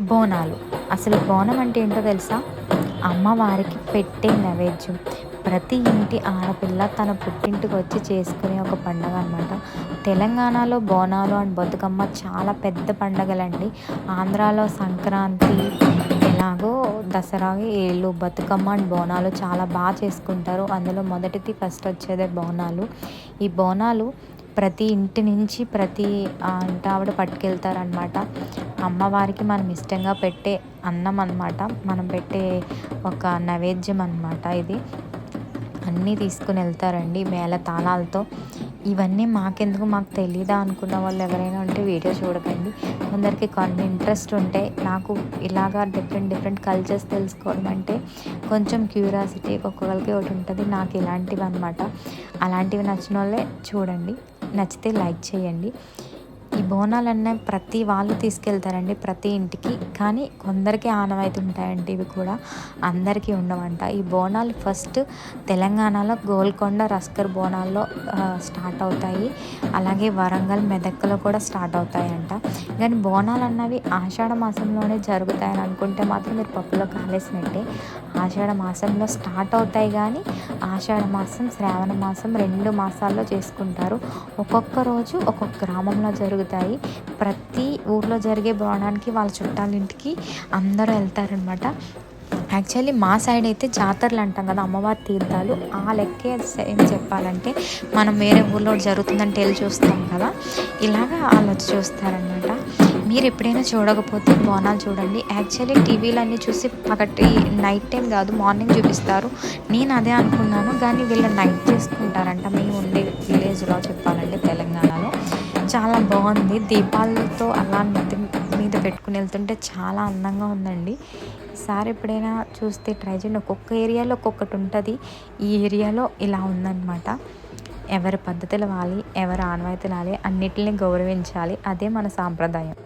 బోనాలు. అసలు బోనం అంటే ఏంటో తెలుసా? అమ్మవారికి పెట్టే నైవేద్యం. ప్రతి ఇంటి ఆడపిల్ల తన పుట్టింటికి వచ్చి చేసుకునే ఒక పండగ అనమాట తెలంగాణలో బోనాలు అండ్ బతుకమ్మ చాలా పెద్ద పండగలండి. ఆంధ్రాలో సంక్రాంతి ఎలాగో దసరా ఏళ్ళు బతుకమ్మ అండ్ బోనాలు చాలా బాగా చేసుకుంటారు. అందులో మొదటిది ఫస్ట్ వచ్చేదే బోనాలు. ఈ బోనాలు ప్రతి ఇంటి నుంచి ప్రతి ఇంటి ఆవిడ పట్టుకెళ్తారనమాట అమ్మవారికి మనం ఇష్టంగా పెట్టే అన్నం అనమాట మనం పెట్టే ఒక నైవేద్యం అనమాట ఇది. అన్నీ తీసుకుని వెళ్తారండి మేళ తాళాలతో. ఇవన్నీ మాకెందుకు మాకు తెలీదా అనుకున్న వాళ్ళు ఎవరైనా ఉంటే వీడియో చూడకండి. కొందరికి కొన్ని ఇంట్రెస్ట్ ఉంటే నాకు ఇలాగా డిఫరెంట్ డిఫరెంట్ కల్చర్స్ తెలుసుకోవడం అంటే కొంచెం క్యూరియాసిటీ ఒక్కొక్కరికి ఒకటి ఉంటుంది. నాకు ఇలాంటివి అనమాట అలాంటివి నచ్చిన వాళ్ళే చూడండి. నచ్చితే లైక్ చేయండి. ఈ బోనాలు ప్రతి వాళ్ళు తీసుకెళ్తారండి ప్రతి ఇంటికి. కానీ కొందరికి ఆనవాయితీ ఉంటాయండి ఇవి కూడా. అందరికీ ఉండవంట. ఈ బోనాలు ఫస్ట్ తెలంగాణలో గోల్కొండ రస్కర్ బోనాల్లో స్టార్ట్ అవుతాయి. అలాగే వరంగల్ మెదక్లో కూడా స్టార్ట్ అవుతాయంట. కానీ బోనాలు అన్నవి ఆషాఢ మాసంలోనే జరుగుతాయని అనుకుంటే మాత్రం మీరు పప్పులో కాలేసినట్టే. ఆషాఢ మాసంలో స్టార్ట్ అవుతాయి కానీ ఆషాఢ మాసం శ్రావణ మాసం రెండు మాసాల్లో చేసుకుంటారు. ఒక్కొక్క రోజు ఒక్కొక్క గ్రామంలో జరుగుతాయి. ప్రతి ఊర్లో జరిగే బోనానికి వాళ్ళ చుట్టాలింటికి అందరూ వెళ్తారనమాట యాక్చువల్లీ మా సైడ్ అయితే జాతరలు అంటాం కదా అమ్మవారి తీర్థాలు. ఆ లెక్కే ఏం చెప్పాలంటే మనం వేరే ఊళ్ళో జరుగుతుందంటే వెళ్ళి చూస్తాం కదా. ఇలాగా వాళ్ళు వచ్చి చూస్తారనమాట మీరు ఎప్పుడైనా చూడకపోతే బోనాలు చూడండి. యాక్చువల్లీ టీవీలన్నీ చూసి ఒకటి నైట్ టైం కాదు మార్నింగ్ చూపిస్తారు. నేను అదే అనుకున్నాను కానీ వీళ్ళు నైట్ చేసుకుంటారంట. మేము ఉండే విలేజ్లో చెప్పాలంటే తెలంగాణలో. చాలా బాగుంది. దీపాలతో అలా నెత్తి మీద పెట్టుకుని వెళ్తుంటే చాలా అందంగా ఉందండి. ఈసారి ఎప్పుడైనా చూస్తే ట్రై చేయండి. ఒక్కొక్క ఏరియాలో ఒక్కొక్కటి ఉంటుంది. ఈ ఏరియాలో ఇలా ఉందన్నమాట. ఎవరి పద్ధతులు వాలి ఎవరి ఆనవాయితీలు వాలి అన్నిటిని గౌరవించాలి. అదే మన సాంప్రదాయం.